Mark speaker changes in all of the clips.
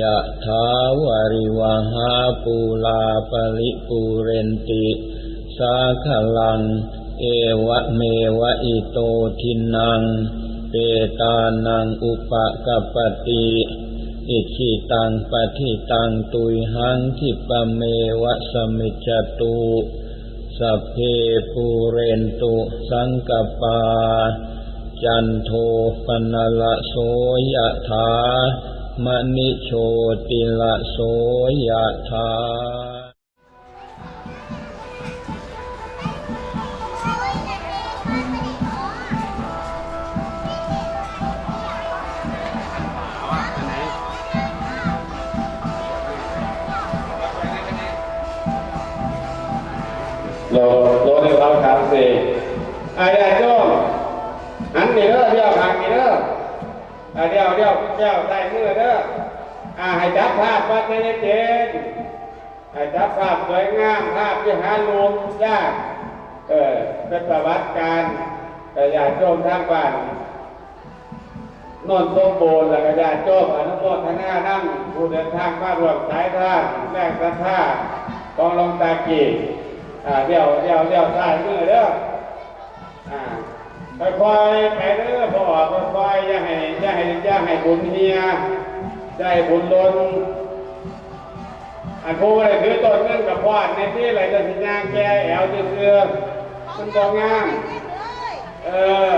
Speaker 1: ยะถาวาริวหาปูลาปริปูเรนติ สาขลัง เอวะเมวะอิโตทินัง เปตานังอุปกปปติอิชิตังปฏิตังตุยหังคิปะเมวะสมิจจตุสัพเพปูเรนตุสังกปา จันโทปนละโสยะถา มณิโชติละโสยะถา
Speaker 2: โลโลหนึ่งสองสามสี่อะเรียวโจ้หั เดี๋ยวเดี๋ยวเดี๋ยวใส่มือเด้ออะให้จับภาพวัดในเจนให้จับภาพสวยงามภาพที่หาลุงยากเออเป็นประวัติการแต่อย่าโจมทางบ้านนนท์สมบูรณ์แล้วก็ญาติโจมอนุโมทนานั่งผู้เดินทางมารวมสายท่าแรกสัทธากองลงตากีอ่าเดี๋ยวเดี๋ยวเดี๋ยวสายมือเด้ออ่า ค่อยๆไปเรื่อพออค่อยๆอย่าให้อย่าให้อย่าให้บุญเฮียได้บุญล้นอันผู้อะไรคือต้นเงินกับพอดในที่อะไรจะสิญญางแกแอวจะเสือมันตองงามเออ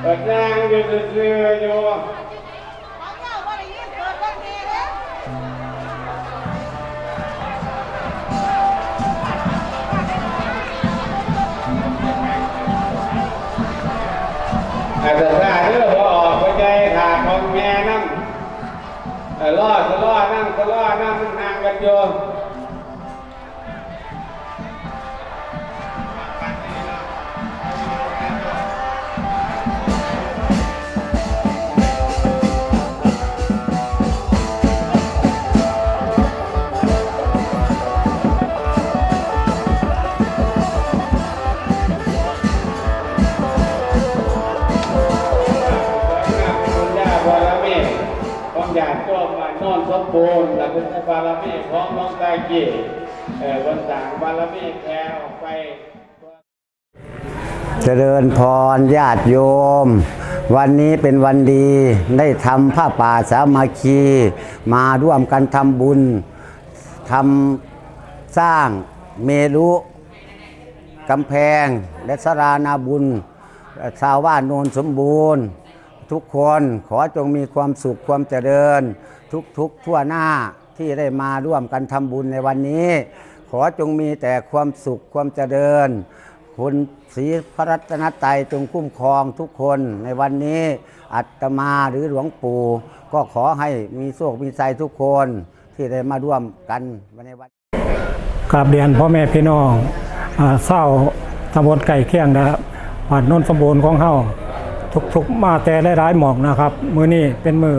Speaker 2: เปิดยางอยู่เสือๆอยู่ อาจจะทราเรื่องพอออกไปใจขาดของแม่นั่งเอ่อล่อจะล่อนั่งจะล่อนั่งมันห่างกันโยม องญาติโยมานโนนสมบูรณ์และคุณบารมีของน้องตากี้เอ่วันต่างบารมีแผ่ออกไป
Speaker 3: เจริญพรญาติโยม วันนี้เป็นวันดีได้ทำผ้าป่าสามัคคี มาร่วมกันทำบุญทำสร้างเมรุกำแพงและสรานาบุญชาวบ้านโนนสมบูรณ์ ทุกคนขอจงมีความสุขความเจริญ ทุกๆทั่วหน้าที่ได้มาร่วมกันทำบุญในวันนี้ ขอจงมีแต่ความสุขความเจริญ คุณศรีพระรัตนตรัยจงคุ้มครองทุกคนในวันนี้อัตมาหรือหลวงปู่ ก็ขอให้มีโชคมีชัยทุกคนที่ได้มาร่วมกันในวัน
Speaker 4: กราบเรียนพ่อแม่พี่น้องอ่าเศร้าตำบลไก่เคียงนะครับบ้านโนนสมบูรณ์ของเฮา ทุกๆมาแต่หลายๆหมอกนะครับ มือนี้เป็นมือ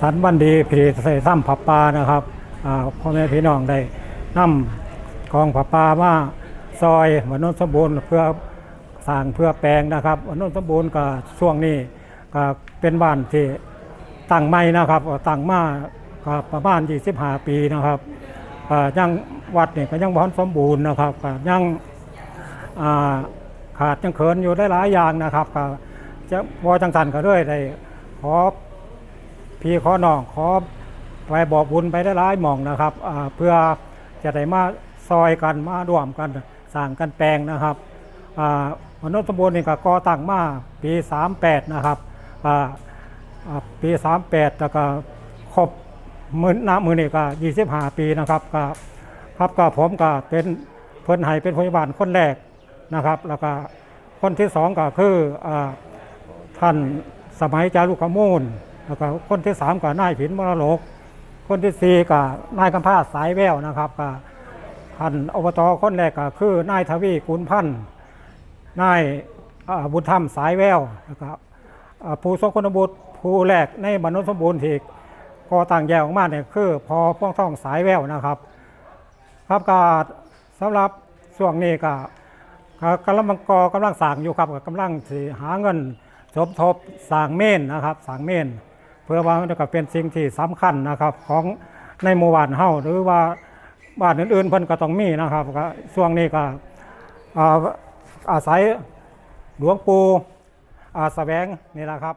Speaker 4: สันวันดีพีใส่ซ้ำผับปลานะครับพ่อแม่พี่น้องได้นำกองผับปลามาซอยบ้านนนสมบูรณ์เพื่อสร้างเพื่อแปลงนะครับบ้านนนสมบูรณ์ก็ช่วงนี้ก็เป็นบ้านที่ตั้งใหม่นะครับตั้งมาก็ประมาณ25 ปีนะครับยังวัดเนี่ยก็ยังบ่ทันสมบูรณ์นะครับยังขาดยังเขินอยู่ได้หลายอย่างนะครับก็ จะวอจังสันก็ด้วยได้ขอพี่ขอน้องขอไปบอกบุญไปได้หลายหมองนะครับเพื่อจะได้มาซอยกันมาร่วมกันสร้างกันแปลงนะครับอ่ามนุษย์สมบูรณ์นี่ก็ก่อตั้งมาปี 38 นะครับอ่าอ่าปี 38แล้วก็ครบมือหน้ามือนี่ก็25 ปีนะครับก็ครับก็ผมก็เป็นเพิ่อนให้เป็นพยาบาลคนแรกนะครับ แล้วก็คนที่สองก็คืออา ท่านสมัยจารุขมูลแล้วก็คนที่สามก็นายผินมรลก คนที่สี่ก็นายกำพาสายแววนะครับก็ท่านอบตคนแรกก็คือนายทวีกุลพันธ์นายบุญธรรมสายแววนะครับผู้ทรงคุณบุตรผู้แรกในบรรนุสมบูรณ์ที่ก่อต่างแยกออกมาเนี่ยคือพอพ่วงท่องสายแววนะครับ ครับก็สำหรับช่วงนี้ก็ก็กำลังกอกำลังสั่งอยู่ครับก็กำลังหาเงิน สมทบสร้างเมนนะครับสร้างเมน เพื่อว่ามันก็เป็นสิ่งที่สำคัญนะครับ ของในหมู่บ้านเฮาหรือว่าบ้านอื่นๆเพิ่นก็ต้องมีนะครับก็ช่วงนี้ก็อาศัยหลวงปู่อาแสวงนี่แหละครับ